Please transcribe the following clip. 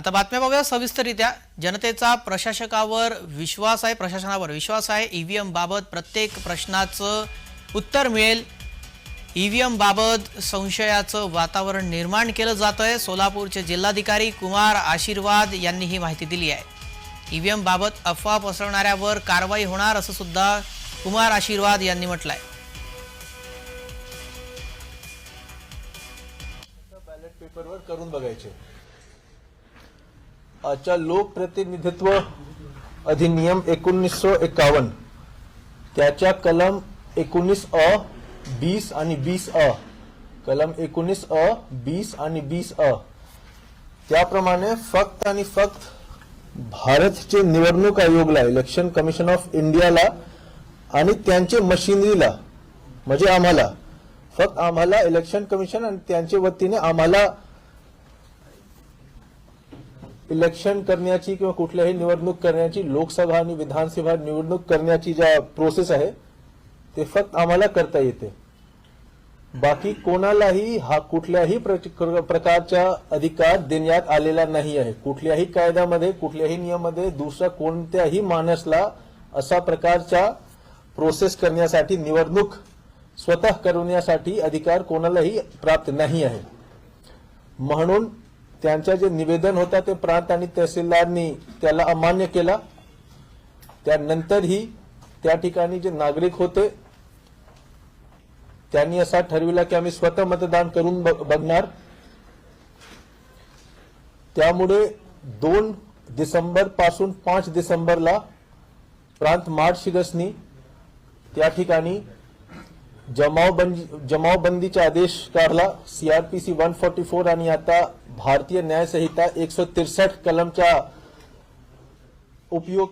आता बातम्या बघूया सविस्तररित्या. जनतेचा प्रशासकावर विश्वास आहे प्रशासनावर विश्वास आहे. ईव्हीएम बाबत प्रत्येक प्रश्नाचं उत्तर मिळेल. ईव्हीएम बाबत संशयाचं वातावरण निर्माण केलं जात आहे सोलापूरचे जिल्हाधिकारी कुमार आशीर्वाद यांनी ही माहिती दिली आहे. ईव्हीएम बाबत अफवा पसरवणाऱ्यावर कारवाई होणार असं सुद्धा कुमार आशीर्वाद यांनी म्हटलंय. बॅलेट पेपरवर करून बघायचे. आजच्या लोकप्रतिनिधित्व अधिनियम एकोणीसशे एकावन्न. त्याच्या कलम एकोणीस अ बीस आणि बीस अ कलम एकोणीस अ बीस आणि बीस अ त्याप्रमाणे फक्त आणि फक्त भारतचे निवडणूक आयोगला इलेक्शन कमिशन ऑफ इंडियाला आणि त्यांचे मशिनरीला म्हणजे आम्हाला फक्त आम्हाला इलेक्शन कमिशन आणि त्यांच्या वतीने आम्हाला इलेक्शन करण्याची किंवा कुठल्याही निवडणूक करण्याची लोकसभा आणि विधानसभा निवडणूक करण्याची ज्या प्रोसेस आहे ते फक्त आम्हाला करता येते. बाकी कोणालाही हा कुठल्याही प्रकारचा अधिकार देण्यात आलेला नाही आहे. कुठल्याही कायद्यामध्ये कुठल्याही नियमामध्ये दुसऱ्या कोणत्याही माणसाला असा प्रकारचा प्रोसेस करण्यासाठी निवडणूक स्वतः करवण्यासाठी अधिकार कोणालाही प्राप्त नाही आहे. म्हणून त्यांचं जे निवेदन होता ते प्रांत आणि तहसीलदारनी त्याला अमान्य केला. त्यानंतरही त्या ठिकाणी जे नागरिक होते त्यांनी असा ठरविला की आम्ही स्वतः मतदान करून बघ- बघणार. त्यामुळे दोन डिसेंबरपासून पाच डिसेंबरला प्रांत मार्च शिरसनी त्या ठिकाणी जमावबंदी जमावबंदीचा आदेश काढला. सीआरपीसी वन फोर्टी फोर आणि आता भारतीय न्याय संहिता एकशे तिरसठ कलमचा उपयोग